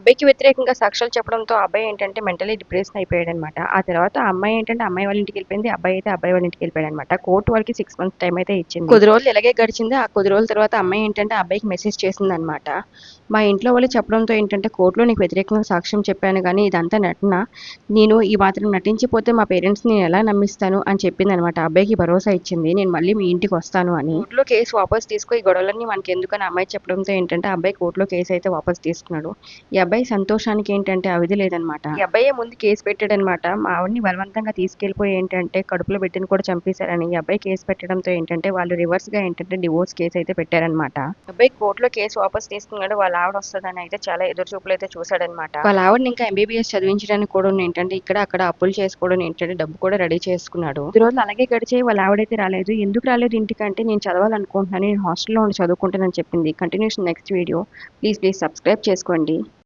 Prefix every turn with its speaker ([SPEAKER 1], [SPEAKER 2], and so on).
[SPEAKER 1] అబ్బాయికి వ్యతిరేకంగా సాక్ష్యాలు చెప్పడంతో అబ్బాయి ఏంటంటే మెంటలీ డిప్రెషన్ అయిపోయాడు అనమాట ఆ తర్వాత అమ్మాయి ఏంటంటే అమ్మాయి వాళ్ళ ఇంటికి వెళ్ళిపోయింది అబ్బాయి అయితే అబ్బాయి వాళ్ళ ఇంటికి వెళ్ళిపోయాడు అనమాట కోర్టు వాళ్ళకి సిక్స్ మంత్స్ టైం అయితే ఇచ్చింది. కొద్ది రోజులు ఇలాగే గడిచింది. ఆ కొద్ది రోజుల తర్వాత అమ్మాయి ఏంటంటే అబ్బాయికి మెసేజ్ చేసింది అనమాట మా ఇంట్లో వాళ్ళు చెప్పడంతో ఏంటంటే కోర్టులో నీకు వ్యతిరేకంగా సాక్ష్యం చెప్పాను కానీ ఇదంతా నటన. నేను ఈ మాత్రం నటించిపోతే మా పేరెంట్స్ నేను ఎలా నమ్మిస్తాను అని చెప్పింది అనమాట అబ్బాయికి భరోసా ఇచ్చింది. నేను మళ్ళీ మీ ఇంటికి వస్తాను అని. కోర్టులో కేసు వాపస్ తీసుకో ఈ గొడవలన్నీ మనకి ఎందుకని అమ్మాయి చెప్పడంతో ఏంటంటే అబ్బాయి కోర్టులో కేసు అయితే వాపస్ తీసుకున్నాడు. ఈ అబ్బాయి సంతోషానికి ఏంటంటే అవిధి లేదనమాట. ఈ అబ్బాయి ముందు కేసు పెట్టాడనమాట. మా ఆవిడని బలవంతంగా తీసుకెళ్ళిపోయి ఏంటంటే కడుపులో బిడ్డను కూడా చంపేశారని. ఈ అబ్బాయి కేసు పెట్టడంతో ఏంటంటే వాళ్ళు రివర్స్గా ఏంటంటే డివోర్స్ కేసు అయితే పెట్టారనమాట. అబ్బాయి కోర్టులో కేసు వాపస్ తీసుకున్నాడు. వాళ్ళ ఆవిడ వస్తుందని అయితే చాలా ఎదురు చూపులు అయితే చూసాడనమాట వాళ్ళ ఆవిడని ఇంకా ఎంబీబీఎస్ చదివించడానికి కూడా ఏంటంటే ఇక్కడ అక్కడ అప్పులు చేసుకోవడం ఏంటంటే డబ్బు కూడా రెడీ చేసుకున్నాడు. ఈ రోజులు అలాగే గడిచే వాళ్ళ ఆవిడైతే రాలేదు. ఎందుకు రాలేదు ఇంటికంటే నేను చదవాలనుకుంటున్నాను. నేను హాస్టల్లో ఉండి చదువుకుంటానని చెప్పింది. Continuation next video. Please please subscribe చేసుకోండి.